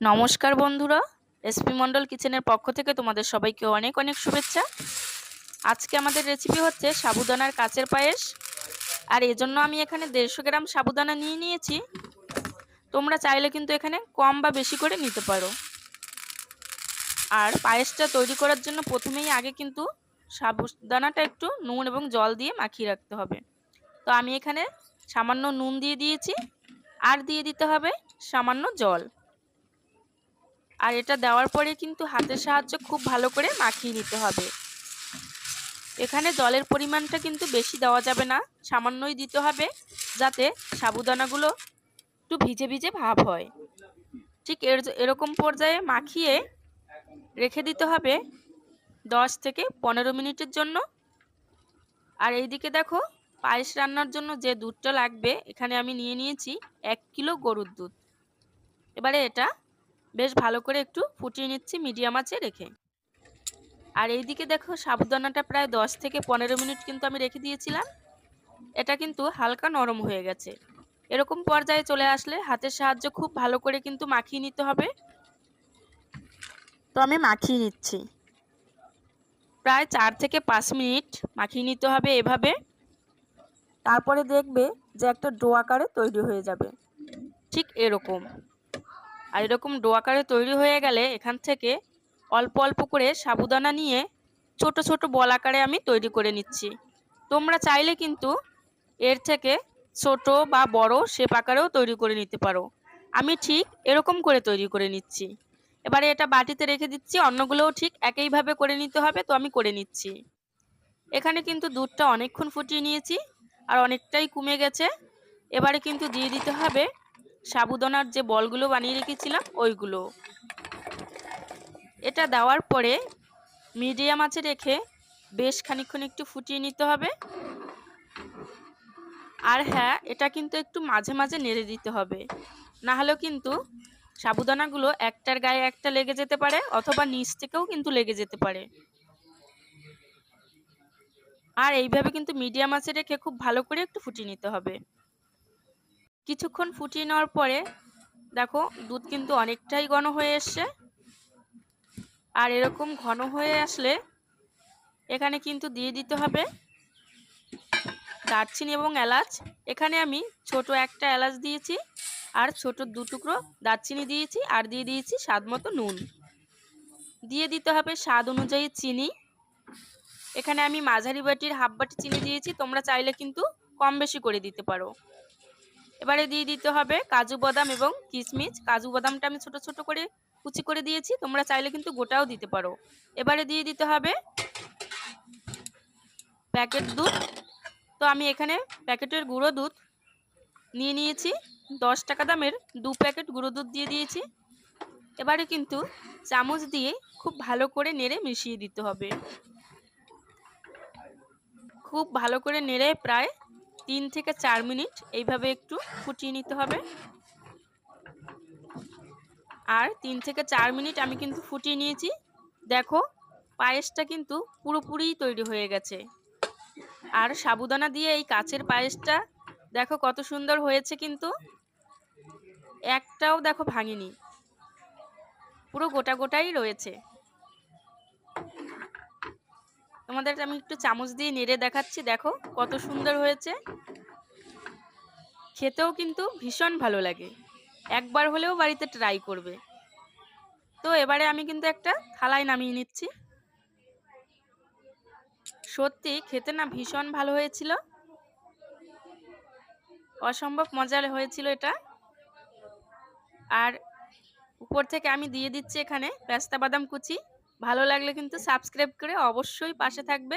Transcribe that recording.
নমস্কার বন্ধুরা, এসপি মন্ডল কিচেনের পক্ষ থেকে তোমাদের সবাইকে অনেক অনেক শুভেচ্ছা। আজকে আমাদের রেসিপি হচ্ছে সাবুদানার কাচের পায়েস। আর এজন্য আমি এখানে দেড়শো গ্রাম সাবুদানা নিয়ে নিয়েছি। তোমরা চাইলে কিন্তু এখানে কম বা বেশি করে নিতে পারো। আর পায়েসটা তৈরি করার জন্য প্রথমেই আগে কিন্তু সাবুদানাটা একটু নুন এবং জল দিয়ে মাখিয়ে রাখতে হবে। তো আমি এখানে সামান্য নুন দিয়ে দিয়েছি। আর দিয়ে দিতে হবে সামান্য জল। আর এটা দেওয়ার পরে কিন্তু হাতের সাহায্যে খুব ভালো করে মাখিয়ে নিতে হবে। এখানে জলের পরিমাণটা কিন্তু বেশি দেওয়া যাবে না, সামান্যই দিতে হবে যাতে সাবুদানাগুলো একটু ভিজে ভিজে ভাব হয়। ঠিক এর, এরকম পর্যায়ে মাখিয়ে রেখে দিতে হবে দশ থেকে পনেরো মিনিটের জন্য। আর এইদিকে দেখো পায়েস রান্নার জন্য যে দুধটা লাগবে, এখানে আমি নিয়ে নিয়েছি এক কিলো গরুর দুধ। এবারে এটা বেশ ভালো করে একটু ফুটিয়ে নিচ্ছি মিডিয়াম আঁচে রেখে। আর এইদিকে দেখো সাবুদানাটা প্রায় দশ থেকে পনেরো মিনিট কিন্তু আমি রেখে দিয়েছিলাম। এটা কিন্তু হালকা নরম হয়ে গেছে। এরকম পর্যায়ে চলে আসলে হাতের সাহায্যে খুব ভালো করে কিন্তু মাখিয়ে নিতে হবে। তো আমি মাখিয়ে নিচ্ছি। প্রায় চার থেকে পাঁচ মিনিট মাখিয়ে নিতে হবে এভাবে। তারপরে দেখবে যে একটা ডো আকারে তৈরি হয়ে যাবে। ঠিক এরকম। আর এরকম ডো আকারে তৈরি হয়ে গেলে এখান থেকে অল্প অল্প করে সাবুদানা নিয়ে ছোট ছোট বল আকারে আমি তৈরি করে নিচ্ছি। তোমরা চাইলে কিন্তু এর থেকে ছোট বা বড় শেপ আকারেও তৈরি করে নিতে পারো। আমি ঠিক এরকম করে তৈরি করে নিচ্ছি। এবারে এটা বাটিতে রেখে দিচ্ছি, অন্যগুলোও ঠিক একইভাবে করে নিতে হবে, তো আমি করে নিচ্ছি। এখানে কিন্তু দুধটা অনেকক্ষণ ফুটিয়ে নিয়েছি, আর অনেকটাই কমে গেছে। এবারে কিন্তু দিয়ে দিতে হবে সাবুদানার যে বলগুলো বানিয়ে রেখেছিলাম, ওইগুলো। এটা দেওয়ার পরে মিডিয়াম আঁচে রেখে বেশ খানিক্ষণ একটু ফুটিয়ে নিতে হবে। আর হ্যাঁ এটা কিন্তু একটু মাঝে মাঝে নেড়ে দিতে হবে। না হলেও কিন্তু সাবুদানাগুলো একটার গায়ে একটা লেগে যেতে পারে অথবা নিচ থেকেও কিন্তু লেগে যেতে পারে। আর এইভাবে কিন্তু মিডিয়াম আঁচে রেখে খুব ভালো করে একটু ফুটিয়ে নিতে হবে। কিছুক্ষণ ফুটিয়ে নেওয়ার পরে, দেখো দুধ কিন্তু অনেকটাই ঘন হয়ে এসছে। আর এরকম ঘন হয়ে আসলে এখানে কিন্তু দিয়ে দিতে হবে দারচিনি এবং এলাচ। এখানে আমি ছোট একটা এলাচ দিয়েছি আর ছোট দু টুকরো দারচিনি দিয়েছি আর দিয়ে দিয়েছি স্বাদ মতো নুন। দিয়ে দিতে হবে স্বাদ অনুযায়ী চিনি। এখানে আমি মাঝারি বাটির হাফ বাটি চিনি দিয়েছি, তোমরা চাইলে কিন্তু কম বেশি করে দিতে পারো। এবারে দিয়ে দিতে হবে কাজু বাদাম এবং কিশমিশ কাজু বাদামটা আমি ছোট ছোট করে কুচি করে দিয়েছি, তোমরা চাইলে কিন্তু গোটাও দিতে পারো। এবারে দিয়ে দিতে হবে প্যাকেট দুধ। তো আমি এখানে প্যাকেটের গুঁড়ো দুধ নিয়ে নিয়েছি। দশ টাকা দামের দু প্যাকেট গুঁড়ো দুধ দিয়ে দিয়েছি। এবারে কিন্তু চামচ দিয়ে খুব ভালো করে নেড়ে মিশিয়ে দিতে হবে। খুব ভালো করে নেড়ে প্রায় তিন থেকে চার মিনিট এইভাবে একটু ফুটিয়ে নিতে হবে। আর তিন থেকে চার মিনিট আমি কিন্তু ফুটিয়ে নিয়েছি। দেখো, পায়েসটা কিন্তু পুরোপুরি তৈরি হয়ে গেছে। আর সাবুদানা দিয়ে এই কাচের পায়েসটা দেখো কত সুন্দর হয়েছে কিন্তু। একটাও দেখো ভাঙিনি। পুরো গোটা গোটাই রয়েছে। তোমাদের আমি একটু চামচ দিয়ে নেড়ে দেখাচ্ছি, দেখো কত সুন্দর হয়েছে। খেতেও কিন্তু ভীষণ ভালো লাগে। একবার হলেও বাড়িতে ট্রাই করবে। তো এবারে আমি কিন্তু একটা থালায় নামিয়ে নিচ্ছি। সত্যি খেতে না ভীষণ ভালো হয়েছিল। অসম্ভব মজার হয়েছিল এটা। আর উপর থেকে আমি দিয়ে দিচ্ছি এখানে পেস্তা বাদাম কুচি। ভালো লাগলে কিন্তু সাবস্ক্রাইব করে অবশ্যই পাশে থাকবে।